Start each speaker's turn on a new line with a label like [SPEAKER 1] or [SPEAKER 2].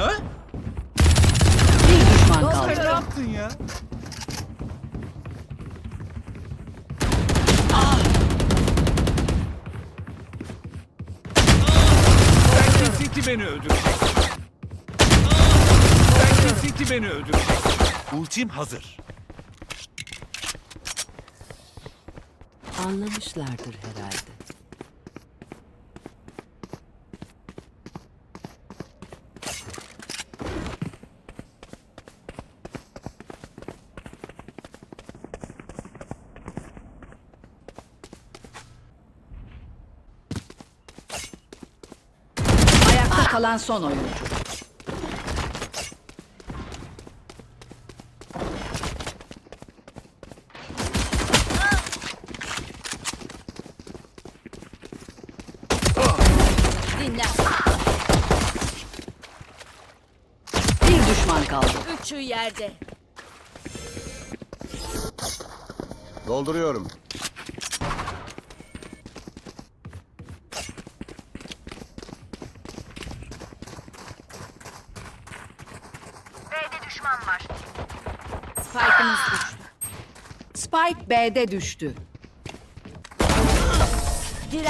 [SPEAKER 1] Ha?
[SPEAKER 2] Bir düşman
[SPEAKER 1] Sen
[SPEAKER 2] kaldı.
[SPEAKER 1] ne yaptın ya? Bence City beni öldürecek. Bence City beni öldürecek. Ultim hazır.
[SPEAKER 2] Anlamışlardır herhalde. Kalan son oyuncu. Bir düşman kaldı.
[SPEAKER 3] Üçü yerde.
[SPEAKER 4] Dolduruyorum.
[SPEAKER 3] Spike'ımız düştü.
[SPEAKER 2] Spike B'de düştü.
[SPEAKER 3] Diren